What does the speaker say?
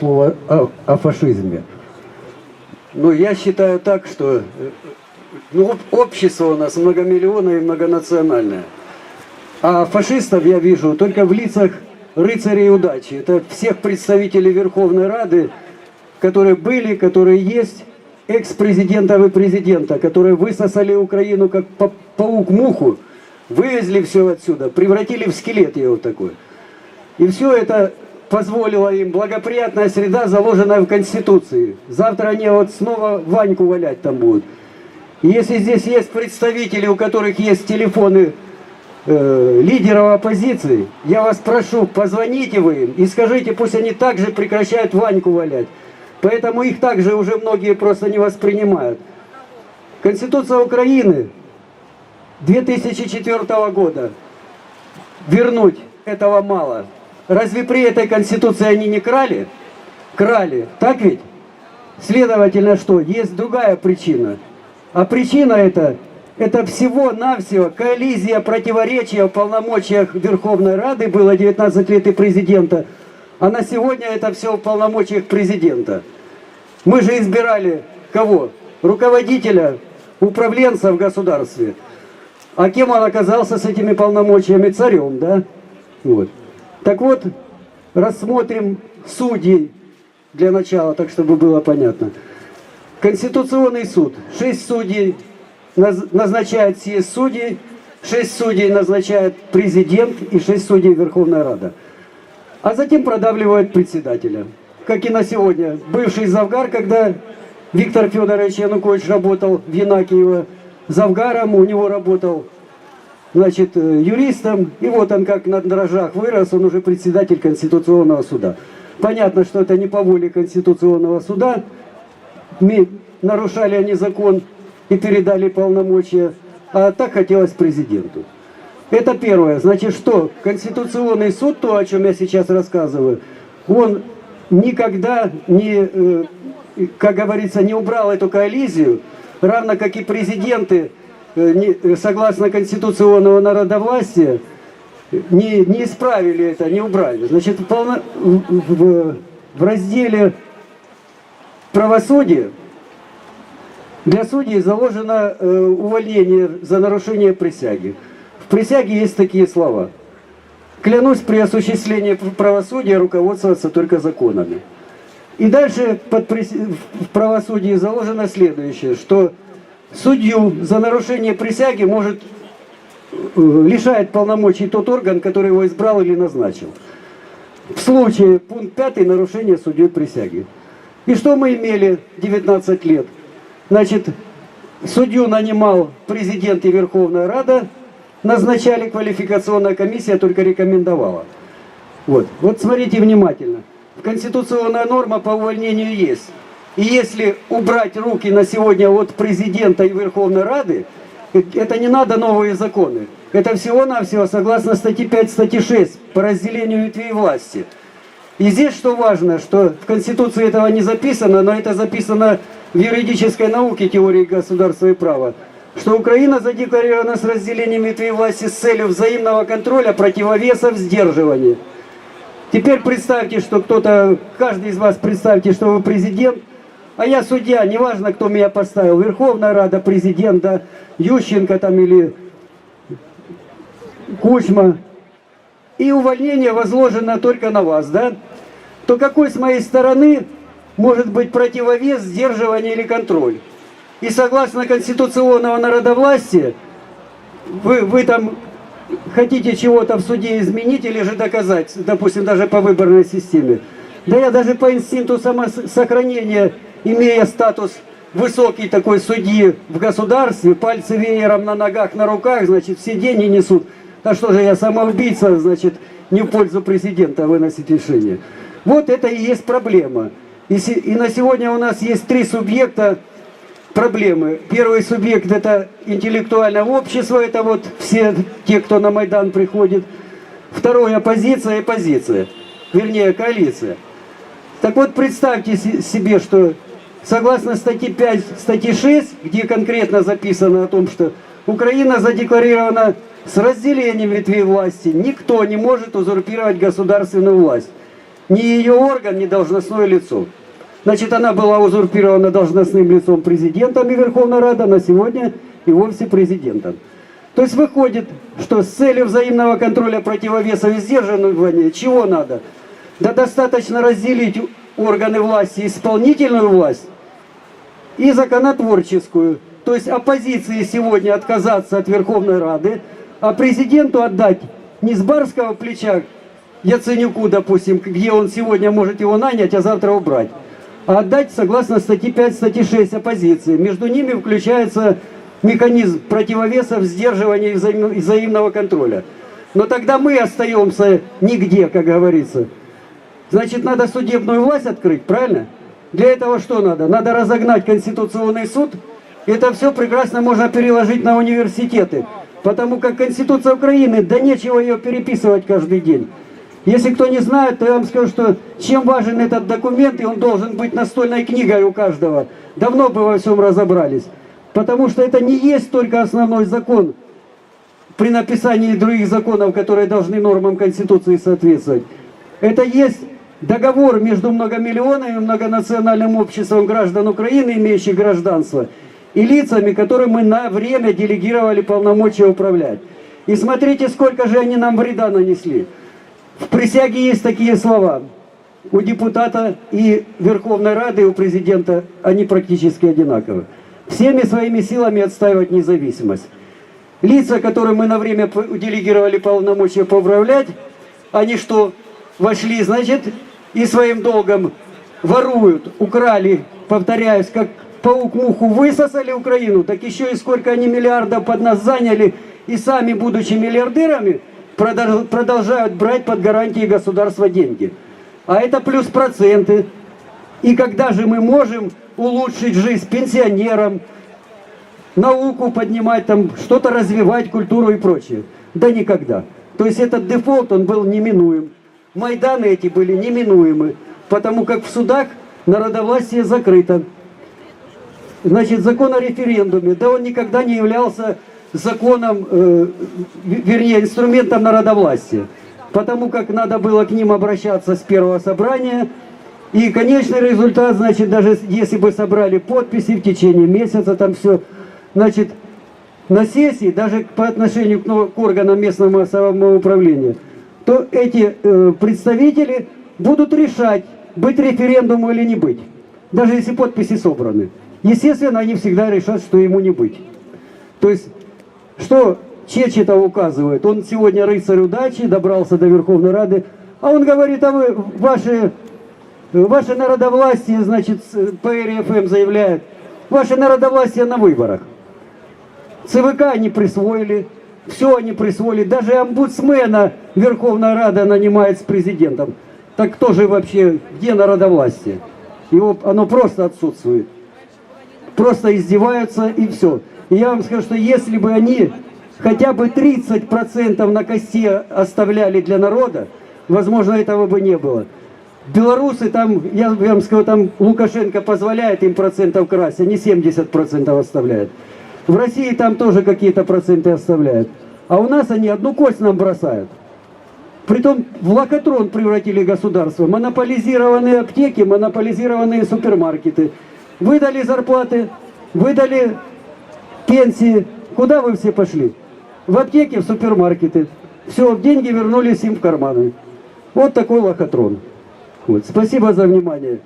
слово о, о фашизме. Но я считаю так, что э, ну, об- общество у нас многомиллионное и многонациональное. А фашистов я вижу только в лицах рыцарей удачи. Это всех представителей Верховной Рады, которые были, которые есть, экс-президентов и президента, которые высосали Украину как па- паук муху, вывезли все отсюда, превратили в скелет его такой. И все это позволило им благоприятная среда, заложенная в Конституции. Завтра они вот снова Ваньку валять там будут. И если здесь есть представители, у которых есть телефоны э, лидеров оппозиции, я вас прошу, позвоните вы им и скажите, пусть они также прекращают Ваньку валять. Поэтому их также уже многие просто не воспринимают. Конституция Украины 2004 года вернуть этого мало. Разве при этой конституции они не крали? Крали, так ведь? Следовательно, что? Есть другая причина. А причина это, это всего-навсего коллизия, противоречия в полномочиях Верховной Рады, было 19 лет и президента, а на сегодня это все в полномочиях президента. Мы же избирали кого? Руководителя, управленца в государстве. А кем он оказался с этими полномочиями? Царем, да? Вот. Так вот, рассмотрим судей для начала, так чтобы было понятно. Конституционный суд. Шесть судей наз- назначает съезд судей, шесть судей назначает президент и шесть судей Верховная Рада. А затем продавливают председателя. Как и на сегодня. Бывший Завгар, когда Виктор Федорович Янукович работал в Янакиево, Завгаром у него работал значит, э, юристом, и вот он как на дрожжах вырос, он уже председатель Конституционного суда. Понятно, что это не по воле Конституционного суда, Ми- нарушали они закон и передали полномочия, а так хотелось президенту. Это первое. Значит, что Конституционный суд, то, о чем я сейчас рассказываю, он никогда не, э, как говорится, не убрал эту коллизию, равно как и президенты, согласно конституционного народовластия, не, не исправили это, не убрали. Значит, в, полно- в- в- разделе правосудия для судей заложено э, увольнение за нарушение присяги. В присяге есть такие слова. Клянусь при осуществлении правосудия руководствоваться только законами. И дальше под в правосудии заложено следующее, что судью за нарушение присяги может э, лишает полномочий тот орган, который его избрал или назначил. В случае, пункт 5, нарушение судьей присяги. И что мы имели 19 лет? Значит, судью нанимал президент и Верховная Рада, назначали квалификационная комиссия, только рекомендовала. Вот, вот смотрите внимательно. Конституционная норма по увольнению есть. И если убрать руки на сегодня от президента и Верховной Рады, это не надо новые законы. Это всего-навсего согласно статье 5, статье 6 по разделению ветвей власти. И здесь что важно, что в Конституции этого не записано, но это записано в юридической науке теории государства и права, что Украина задекларирована с разделением ветвей власти с целью взаимного контроля, противовесов, сдерживания. Теперь представьте, что кто-то, каждый из вас представьте, что вы президент, а я судья, неважно, кто меня поставил, Верховная Рада, президент, да, Ющенко там или Кучма, и увольнение возложено только на вас, да? То какой с моей стороны может быть противовес, сдерживание или контроль? И согласно конституционного народовластия, вы, вы там хотите чего-то в суде изменить или же доказать, допустим, даже по выборной системе. Да я даже по инстинкту самосохранения, имея статус высокий такой судьи в государстве, пальцы веером на ногах, на руках, значит, все деньги несут. Да что же я самоубийца, значит, не в пользу президента выносить решение. Вот это и есть проблема. И, и на сегодня у нас есть три субъекта проблемы. Первый субъект это интеллектуальное общество, это вот все те, кто на Майдан приходит. Второе оппозиция и позиция, вернее коалиция. Так вот, представьте се- себе, что согласно статье 5, статье 6, где конкретно записано о том, что Украина задекларирована с разделением ветвей власти, никто не может узурпировать государственную власть. ни ее орган, ни должностное лицо. Значит, она была узурпирована должностным лицом президентом и Верховной Рады, а на сегодня и вовсе президентом. То есть выходит, что с целью взаимного контроля противовесов и сдерживания чего надо? Да достаточно разделить органы власти, исполнительную власть и законотворческую. То есть оппозиции сегодня отказаться от Верховной Рады, а президенту отдать не с барского плеча Яценюку, допустим, где он сегодня может его нанять, а завтра убрать, а отдать согласно статье 5, статье 6 оппозиции. Между ними включается механизм противовесов, сдерживания и взаим- и взаимного контроля. Но тогда мы остаемся нигде, как говорится. Значит, надо судебную власть открыть, правильно? Для этого что надо? Надо разогнать Конституционный суд. Это все прекрасно можно переложить на университеты. Потому как Конституция Украины, да нечего ее переписывать каждый день. Если кто не знает, то я вам скажу, что чем важен этот документ, и он должен быть настольной книгой у каждого. Давно бы во всем разобрались. Потому что это не есть только основной закон при написании других законов, которые должны нормам Конституции соответствовать. Это есть договор между многомиллионным и многонациональным обществом граждан Украины, имеющих гражданство, и лицами, которым мы на время делегировали полномочия управлять. И смотрите, сколько же они нам вреда нанесли. В присяге есть такие слова. У депутата и Верховной Рады, и у президента они практически одинаковы. Всеми своими силами отстаивать независимость. Лица, которым мы на время делегировали полномочия поуправлять, они что, вошли, значит, и своим долгом воруют, украли, повторяюсь, как паук муху высосали Украину, так еще и сколько они миллиардов под нас заняли, и сами, будучи миллиардерами, продол- продолжают брать под гарантии государства деньги. А это плюс проценты. И когда же мы можем улучшить жизнь пенсионерам, науку поднимать, там что-то развивать, культуру и прочее. Да никогда. То есть этот дефолт, он был неминуем. Майданы эти были неминуемы, потому как в судах народовластие закрыто. Значит, закон о референдуме, да он никогда не являлся законом, э, вернее, инструментом народовластия. Потому как надо было к ним обращаться с первого собрания. И конечный результат, значит, даже если бы собрали подписи в течение месяца, там все, значит, на сессии, даже по отношению к, к органам местного самоуправления, то эти э, представители будут решать, быть референдуму или не быть. Даже если подписи собраны. Естественно, они всегда решат, что ему не быть. То есть, что Чечетов указывает? Он сегодня рыцарь удачи, добрался до Верховной Рады, а он говорит, а вы, ваши, ваше народовластие, значит, с- по РФМ заявляет, ваше народовластие на выборах. ЦВК они присвоили, все они присвоили, даже омбудсмена Верховная Рада нанимает с президентом. Так кто же вообще, где народовластие? Его, оно просто отсутствует. Просто издеваются и все. И я вам скажу, что если бы они хотя бы 30% на косте оставляли для народа, возможно, этого бы не было. Белорусы там, я вам скажу, там Лукашенко позволяет им процентов красть, они 70% оставляют. В России там тоже какие-то проценты оставляют. А у нас они одну кость нам бросают. Притом в локотрон превратили государство. Монополизированные аптеки, монополизированные супермаркеты. Выдали зарплаты, выдали пенсии. Куда вы все пошли? В аптеки, в супермаркеты. Все, деньги вернулись им в карманы. Вот такой лохотрон. Вот. Спасибо за внимание.